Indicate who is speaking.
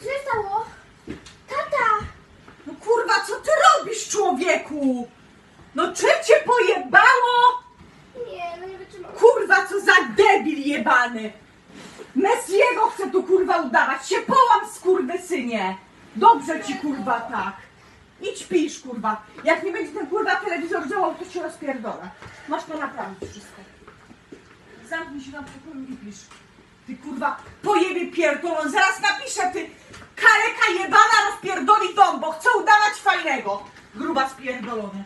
Speaker 1: Co stało? Tata! No kurwa, co ty robisz, człowieku? No czy cię pojebało?
Speaker 2: Nie, no nie wytrzymam.
Speaker 1: Kurwa, co za debil jebany! Messiego chce tu kurwa udawać, się połam skurwysynie! Dobrze ci kurwa tak! Idź pisz kurwa, jak nie będzie ten kurwa telewizor działał, to się rozpierdolę. Masz to naprawić wszystko. Zamknij się na pokoju i pisz. Ty kurwa pojebie pierdolą. Zaraz napiszę ty kaleka jebana rozpierdoli dom, bo chce udawać fajnego. Gruba spierdolony.